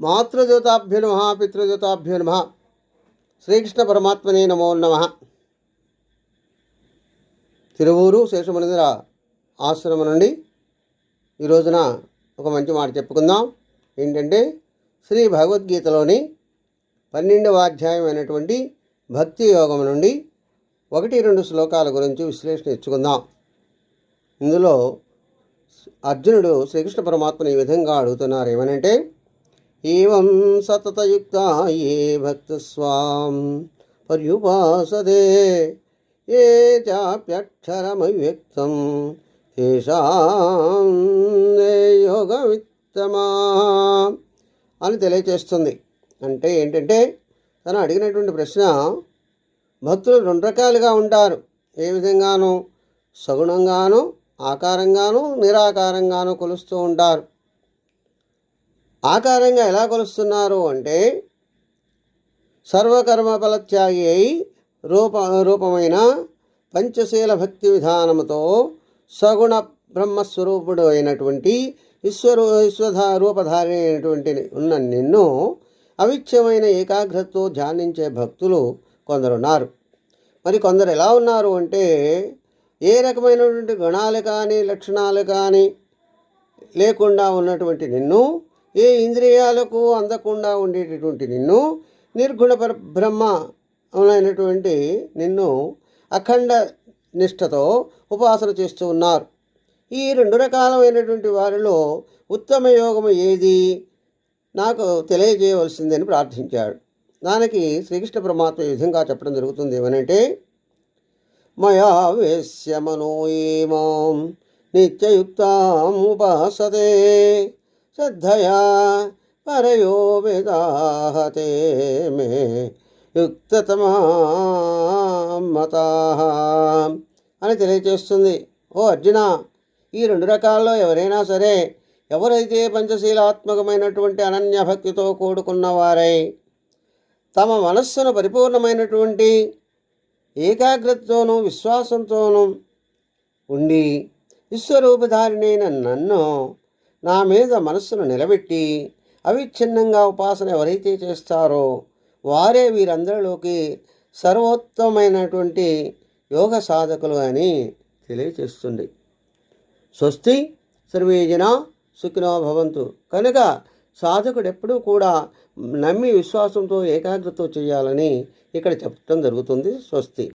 మాతృదూతాభ్యో నమ పితృదూతాభ్యో నమ శ్రీకృష్ణ పరమాత్మనే నమో నమ. తిరువూరు శేషమనింద్ర ఆశ్రమం నుండి ఈ రోజున ఒక మంచి మాట చెప్పుకుందాం. ఏంటంటే శ్రీ భగవద్గీతలోని పన్నెండవ అధ్యాయం అయినటువంటి భక్తి యోగం నుండి ఒకటి రెండు శ్లోకాల గురించి విశ్లేషణ ఇచ్చుకుందాం ఇందులో అర్జునుడు శ్రీకృష్ణ పరమాత్మని ఈ విధంగా అడుగుతున్నారు ఏమనంటే ఏం సతతయుక్త ఏ భక్త స్వాం పర్యుపాసదే ఏ చాప్యక్షరమవ్యక్తం తేషాం యోగమిత్తమా అని తెలియచేస్తుంది. అంటే ఏంటంటే తను అడిగినటువంటి ప్రశ్న భక్తులు రెండు రకాలుగా ఉంటారు. ఏ విధంగానూ సగుణంగాను ఆకారంగాను నిరాకారంగాను కొలుస్తూ ఉంటారు. ఆకారంగా ఎలా కొలుస్తున్నారు అంటే సర్వకర్మ ఫలత్యాగి అయి రూప రూపమైన పంచశీల భక్తి విధానముతో సగుణ బ్రహ్మస్వరూపుడు అయినటువంటి ఈశ్వరు విశ్వధా రూపధారి అయినటువంటి ఉన్న నిన్ను అవిచ్యమైన ఏకాగ్రతతో ధ్యానించే భక్తులు కొందరున్నారు. మరి కొందరు ఎలా ఉన్నారు అంటే ఏ రకమైనటువంటి గుణాలు కానీ లక్షణాలు కానీ లేకుండా ఉన్నటువంటి నిన్ను ఏ ఇంద్రియాలకు అందకుండా ఉండేటటువంటి నిన్ను నిర్గుణ పర బ్రహ్మ అయినటువంటి నిన్ను అఖండ నిష్ఠతో ఉపాసన చేస్తూ ఉన్నారు. ఈ రెండు రకాలమైనటువంటి వారిలో ఉత్తమ యోగము ఏది? నాకు తెలియజేయవలసిందని ప్రార్థించాడు. దానికి శ్రీకృష్ణ పరమాత్మ ఈ విధంగా చెప్పడం జరుగుతుంది ఏమనంటే మయా వేశ్య నిత్యయుక్తాం ఉపాసతే శ్రద్ధయా పరయో వేదాహతే మే యుక్తతమతా అని తెలియచేస్తుంది. ఓ అర్జున ఈ రెండు రకాల్లో ఎవరైనా సరే ఎవరైతే పంచశీలాత్మకమైనటువంటి అనన్య భక్తితో కూడుకున్న వారై తమ మనస్సును పరిపూర్ణమైనటువంటి ఏకాగ్రతతోనూ విశ్వాసంతోనూ ఉండి విశ్వరూపధారిణైన నన్ను నా మీద మనస్సును నిలబెట్టి అవిచ్ఛిన్నంగా ఉపాసన ఎవరైతే చేస్తారో వారే వీరందరిలోకి సర్వోత్తమైనటువంటి యోగ సాధకులు అని తెలియచేస్తుంది. స్వస్తి సర్వేజన సుఖినో భవంతు. కనుక సాధకుడు ఎప్పుడూ కూడా నమ్మి విశ్వాసంతో ఏకాగ్రతతో చేయాలని ఇక్కడ చెప్పడం జరుగుతుంది. స్వస్తి.